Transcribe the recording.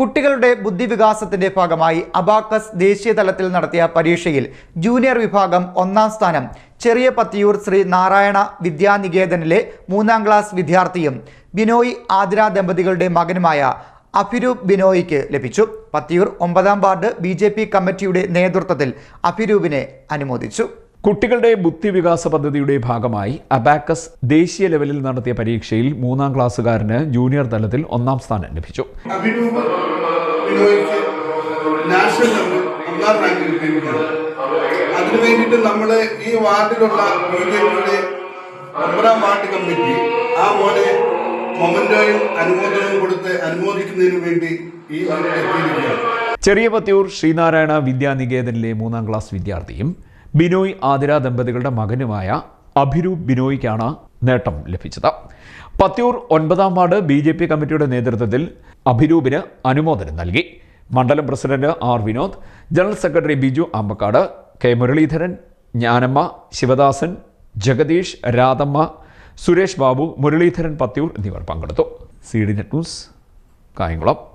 കുട്ടികളുടെ ബുദ്ധിവികാസത്തിന്റെ ഭാഗമായി അബാക്കസ് ദേശീയ തലത്തിൽ നടത്തിയ പരീക്ഷയിൽ ജൂനിയർ വിഭാഗം ഒന്നാം സ്ഥാനം ചെറിയ പത്തിയൂർ ശ്രീ നാരായണ വിദ്യാനികേതനിലെ മൂന്നാം ക്ലാസ് വിദ്യാർത്ഥിയും ബിനോയ് ആതിര ദമ്പതികളുടെ മകനുമായ അഭിരൂപ് ബിനോയിക്ക് ലഭിച്ചു. പത്തിയൂർ ഒമ്പതാം വാർഡ് ബി ജെ പി കമ്മിറ്റിയുടെ നേതൃത്വത്തിൽ അഭിരൂപിനെ അനുമോദിച്ചു. കുട്ടികളുടെ ബുദ്ധിവികാസ പദ്ധതിയുടെ ഭാഗമായി അബാക്കസ് ദേശീയ ലെവലിൽ നടത്തിയ പരീക്ഷയിൽ മൂന്നാം ക്ലാസ്സുകാരന് ജൂനിയർ തലത്തിൽ ഒന്നാം സ്ഥാനം ലഭിച്ചു. ബിനോയ്ക്ക് നാഷണൽ ഒന്നാം റാങ്ക് കിട്ടിയിരിക്കുകയാണ് അതിനു വേണ്ടിയിട്ട് ഈ വാർഡിലുള്ള ബി ജെ പിയുടെ ഒമ്പതാം വാർഡ് കമ്മിറ്റി ആ മോനെ മൊമന്റോയും അനുമോദനവും കൊടുത്ത് അനുമോദിക്കുന്നതിന് വേണ്ടി ഈ എത്തിയിരിക്കുകയാണ്. ചെറിയ പത്തിയൂർ ശ്രീനാരായണ വിദ്യാനികേതനിലെ മൂന്നാം ക്ലാസ് വിദ്യാർത്ഥിയും ബിനോയ് ആതിര ദമ്പതികളുടെ മകനുമായ അഭിരൂപ് ബിനോയ്ക്കാണ് നേട്ടം ലഭിച്ചത്. പത്തിയൂർ ഒൻപതാം വാർഡ് ബി ജെ പി കമ്മിറ്റിയുടെ നേതൃത്വത്തിൽ അഭിരൂപിന് അനുമോദനം നൽകി. മണ്ഡലം president R Vinod general secretary Biju Ambakkad K Muraleedharan Jnanamma Sivadasan Jagadeesh Radhamma Suresh Babu Muraleedharan Pathiyoor എന്നിവർ പങ്കെടുത്തു. C D net news Kayamkulam.